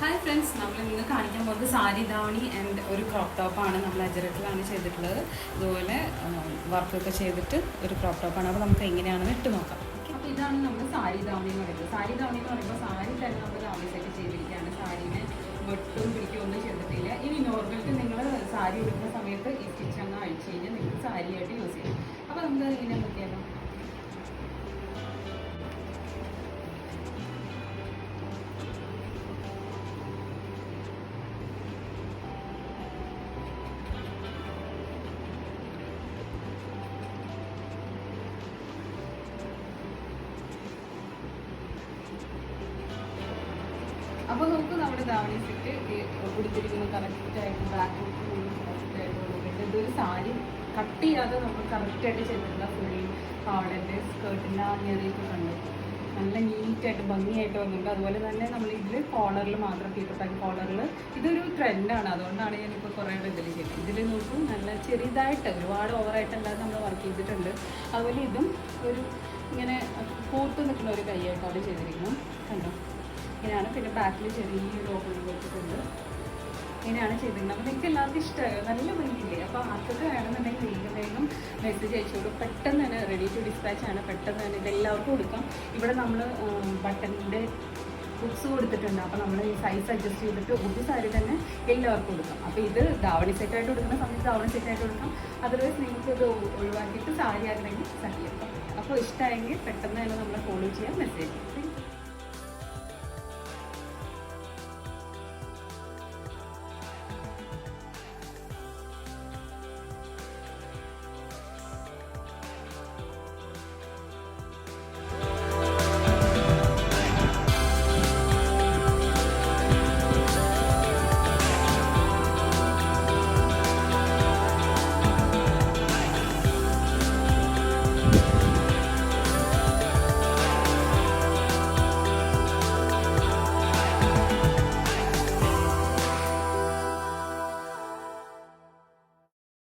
Friends നമ്മൾ ഇന്ന് കാണിക്കാൻ പോകുന്നത് സാരി ധാവണി ആൻഡ് ഒരു ക്രോപ്പ് ടോപ്പാണ് നമ്മൾ അജരക്കിലാണ് ചെയ്തിട്ടുള്ളത്. ഇതുപോലെ വർക്കൊക്കെ ചെയ്തിട്ട് ഒരു ക്രോപ്പ് ടോപ്പാണ് അപ്പോൾ നമുക്ക് എങ്ങനെയാണെന്ന് ഇട്ട് നോക്കാം. അപ്പോൾ ഇതാണ് നമ്മൾ സാരി ധാവണി എന്ന് പറയുന്നത്. സാരി ധാവണി എന്ന് പറയുമ്പോൾ സാരി തന്നെ നമ്മൾ ധാവണിസൊക്കെ ചെയ്തിരിക്കുകയാണ്. സാരീനെ വെട്ടും പിടിക്കും ഒന്നും ചെയ്തിട്ടില്ല. ഇനി നോർമൽക്ക് നിങ്ങൾ സാരി എടുക്കുന്ന സമയത്ത് ഈ സ്റ്റിച്ച് അങ്ങ് അഴിച്ച് കഴിഞ്ഞാൽ നിങ്ങൾക്ക് സാരിയായിട്ട് യൂസ് ചെയ്യാം അപ്പോൾ നമുക്ക് ഇങ്ങനെ നോക്കിയാലോ? അപ്പോൾ നമുക്ക് നമ്മുടെ ധാവണി സെറ്റ് കൊടുത്തിരിക്കുന്ന കറക്റ്റായിട്ട് ബാക്ക് കറക്റ്റായിട്ട് കൊടുത്തിട്ട് ഇതൊരു സാരി കട്ട് ചെയ്യാതെ നമ്മൾ കറക്റ്റായിട്ട് ചെയ്തിട്ടുള്ള ഫുള്ളി പാവടന്റെ സ്കേർട്ടിന്റെ ആ ഞെറിയൊക്കെ കണ്ടു. നല്ല നീറ്റായിട്ട് ഭംഗിയായിട്ട് വന്നിട്ടുണ്ട്. അതുപോലെ തന്നെ നമ്മൾ ഇതിൽ കോളറിൽ മാത്രം പീറ്റർ കോളറിൽ ഇതൊരു ട്രെൻഡാണ് അതുകൊണ്ടാണ് ഞാനിപ്പോൾ കുറേ ഇതിൽ ചെയ്യുന്നത് ഇതിൽ നോക്കും നല്ല ചെറുതായിട്ട് ഒരുപാട് ഓവറായിട്ടല്ലാതെ നമ്മൾ വർക്ക് ചെയ്തിട്ടുണ്ട്. അതുപോലെ ഇതും ഒരു ഇങ്ങനെ പൂത്ത് നിൽക്കുന്ന ഒരു കൈയായിട്ടാണ് ചെയ്തിരിക്കുന്നത്. കണ്ടോ? ഇങ്ങനെയാണ് പിന്നെ ബാക്കിൽ ചെറിയ ഓപ്പൺ കൊടുത്തിട്ടുണ്ട് ഇങ്ങനെയാണ് ചെയ്തിരുന്നത്. അപ്പോൾ നിങ്ങൾക്ക് എല്ലാവർക്കും ഇഷ്ടമായോ നല്ല ഭംഗിയില്ലേ? അപ്പോൾ ആർക്കൊക്കെ വേണമെന്നുണ്ടെങ്കിൽ വേഗം വേഗം മെസ്സേജ് അയച്ചോളൂ പെട്ടെന്ന് തന്നെ റെഡി ടു ഡിസ്പാച്ച് ആണ്. പെട്ടെന്ന് തന്നെ ഇതെല്ലാവർക്കും കൊടുക്കാം. ഇവിടെ നമ്മൾ ബട്ടണിന്റെ ബുക്സ് കൊടുത്തിട്ടുണ്ട്. അപ്പോൾ നമ്മൾ ഈ സൈസ് അഡ്ജസ്റ്റ് ചെയ്തിട്ട് ഒരു സാരി തന്നെ എല്ലാവർക്കും കൊടുക്കാം. അപ്പോൾ ഇത് ധാവണി സെറ്റായിട്ട് കൊടുക്കുന്ന സമയത്ത് ധാവണി സെറ്റായിട്ട് കൊടുക്കാം. അതർവൈസ് നിങ്ങൾക്ക് ഇത് ഒഴിവാക്കിയിട്ട് സാരി ആയിരുന്നെങ്കിൽ സാരി അപ്പോൾ ഇഷ്ടമായെങ്കിൽ പെട്ടെന്ന് തന്നെ നമ്മളെ ഫോളോ ചെയ്യാൻ മെസ്സേജ്